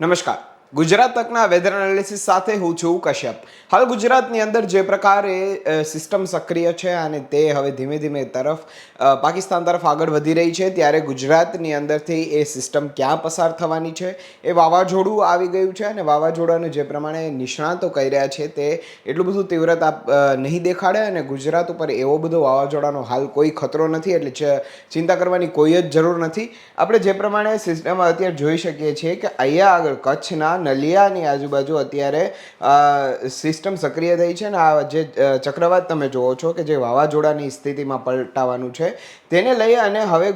નમસ્કાર. Gujarat તકના weather analysis સાથે હું છું કશ્યપ. હાલ ગુજરાતની અંદર જે પ્રકારે સિસ્ટમ સક્રિય છે અને તે હવે ધીમે ધીમે તરફ પાકિસ્તાન તરફ આગળ વધી રહી છે, ત્યારે ગુજરાતની અંદરથી એ સિસ્ટમ ક્યાં પસાર થવાની છે એ વાવાઝોડું આવી ગયું છે અને વાવાઝોડાનું જે પ્રમાણે નિષ્ણાતો કહી રહ્યા છે તે એટલું બધું તીવ્રતા નહીં દેખાડે અને ગુજરાત ઉપર એવો બધો વાવાઝોડાનો હાલ કોઈ ખતરો નથી એટલે ચિંતા કરવાની કોઈ જ જરૂર નથી. આપણે જે પ્રમાણે સિસ્ટમ અત્યારે જોઈ શકીએ છીએ કે અહીંયા આગળ કચ્છના નલિયાની આજુબાજુ અત્યારે સિસ્ટમ સક્રિય થઈ છે ને આ જે ચક્રવાત તમે જુઓ છો કે જે વાવાઝોડાની સ્થિતિમાં પલટાવાનું છે, તેને લઈ અને હવે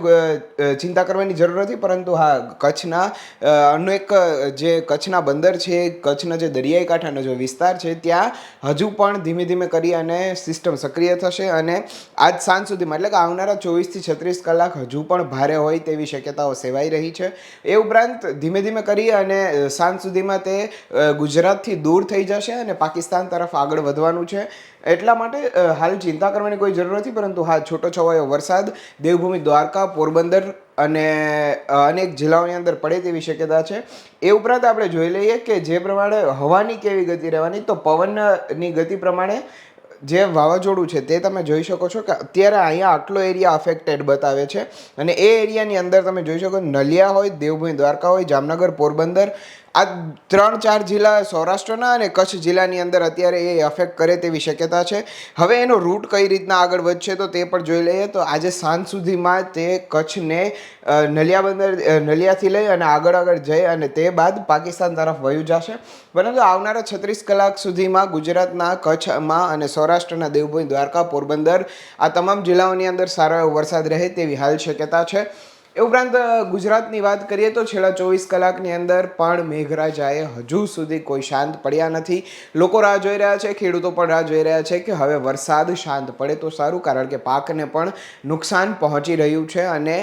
ચિંતા કરવાની જરૂર નથી, પરંતુ હા, કચ્છના અનેક જે કચ્છના બંદર છે, કચ્છના જે દરિયાઈ કાંઠાનો જે વિસ્તાર છે, ત્યાં હજુ પણ ધીમે ધીમે કરી અને સિસ્ટમ સક્રિય થશે અને આજ સાંજ સુધીમાં, એટલે કે આવનારા ચોવીસથી છત્રીસ કલાક હજુ પણ ભારે હોય તેવી શક્યતાઓ સેવાઈ રહી છે. એ ઉપરાંત ધીમે ધીમે કરી અને સાંજ સાંજ સુધીમાં તે ગુજરાતથી દૂર થઈ જશે અને પાકિસ્તાન તરફ આગળ વધવાનું છે. એટલા માટે હાલ ચિંતા કરવાની કોઈ જરૂર નથી, પરંતુ હા, છોટો છવાયો વરસાદ, દેવભૂમિ દ્વારકા, પોરબંદર અને અનેક જિલ્લાઓની અંદર પડે તેવી શક્યતા છે. એ ઉપરાંત આપણે જોઈ લઈએ કે જે પ્રમાણે હવાની કેવી ગતિ રહેવાની, તો પવનની ગતિ પ્રમાણે જે વાવાઝોડું છે તે તમે જોઈ શકો છો કે અત્યારે અહીંયા આટલો એરિયા અફેક્ટેડ બતાવે છે. અને એ એરિયાની અંદર તમે જોઈ શકો નલિયા હોય, દેવભૂમિ દ્વારકા હોય, જામનગર, પોરબંદર આ ત્રણ ચાર જિલ્લા સૌરાષ્ટ્રના અને કચ્છ જિલ્લાની અંદર અત્યારે એ અફેક્ટ કરે તેવી શક્યતા છે. હવે એનો રૂટ કઈ રીતના આગળ વધશે તો તે પણ જોઈ લઈએ. તો આજે સાંજ સુધીમાં તે કચ્છને નલિયા બંદર નલિયાથી લઈ અને આગળ આગળ જઈ અને તે બાદ પાકિસ્તાન તરફ વયું જશે. પરંતુ આવનારા છત્રીસ કલાક સુધીમાં ગુજરાતના કચ્છમાં અને સૌરાષ્ટ્રના દેવભૂમિ દ્વારકા, પોરબંદર આ તમામ જિલ્લાઓની અંદર સારો એવો વરસાદ રહે તેવી હાલ શક્યતા છે. એ ઉપરાંત ગુજરાતની વાત કરીએ તો છેલ્લા ચોવીસ કલાકની અંદર પણ મેઘરાજાએ હજુ સુધી કોઈ શાંત પડ્યા નથી. લોકો રાહ જોઈ રહ્યા છે, ખેડૂતો પણ રાહ જોઈ રહ્યા છે કે હવે વરસાદ શાંત પડે તો સારું, કારણ કે પાકને પણ નુકસાન પહોંચી રહ્યું છે અને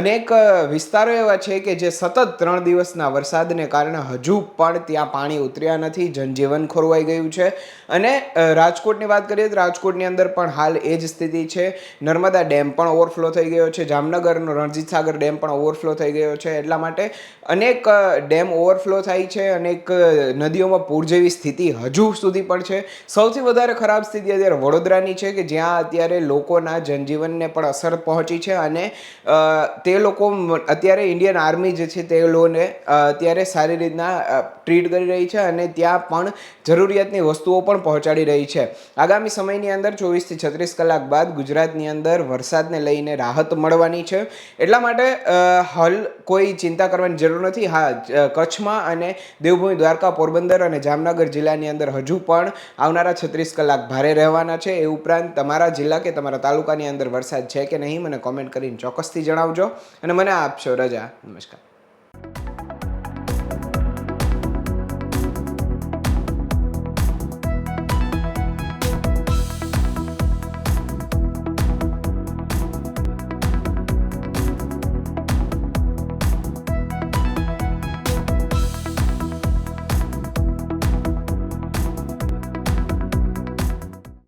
અનેક વિસ્તારો એવા છે કે જે સતત ત્રણ દિવસના વરસાદને કારણે હજુ પણ ત્યાં પાણી ઉતર્યા નથી, જનજીવન ખોરવાઈ ગયું છે. અને રાજકોટની વાત કરીએ તો રાજકોટની અંદર પણ હાલ એ જ સ્થિતિ છે. નર્મદા ડેમ પણ ઓવરફ્લો થઈ ગયો છે, જામનગરનો રણજીત સાગર ડેમ પણ ઓવરફ્લો થઈ ગયો છે એટલા માટે અનેક ડેમ ઓવરફ્લો થાય છે, અનેક નદીઓમાં પૂર જેવી સ્થિતિ હજુ સુધી પણ છે. સૌથી વધારે ખરાબ સ્થિતિ અત્યારે વડોદરાની છે કે જ્યાં અત્યારે લોકોના જનજીવનને પણ અસર પહોંચી છે અને તે લોકો અત્યારે ઇન્ડિયન આર્મી જે છે તે લોકોને અત્યારે સારી રીતના ટ્રીટ કરી રહી છે અને ત્યાં પણ જરૂરિયાતની વસ્તુઓ પણ પહોંચાડી રહી છે. આગામી સમયની અંદર ચોવીસથી છત્રીસ કલાક બાદ ગુજરાતની અંદર વરસાદને લઈને રાહત મળવાની છે. એટલા માટે હાલ કોઈ ચિંતા કરવાની જરૂર નથી. હા કચ્છમાં અને દેવભૂમિ દ્વારકા, પોરબંદર અને જામનગર જિલ્લાની અંદર હજુ પણ આવનારા છત્રીસ કલાક ભારે રહેવાના છે. એ ઉપરાંત તમારા જિલ્લા કે તમારા તાલુકાની અંદર વરસાદ છે કે નહીં, મને કોમેન્ટ કરીને ચોક્કસથી જણાવજો. અને મને આપશો રજા. નમસ્કાર.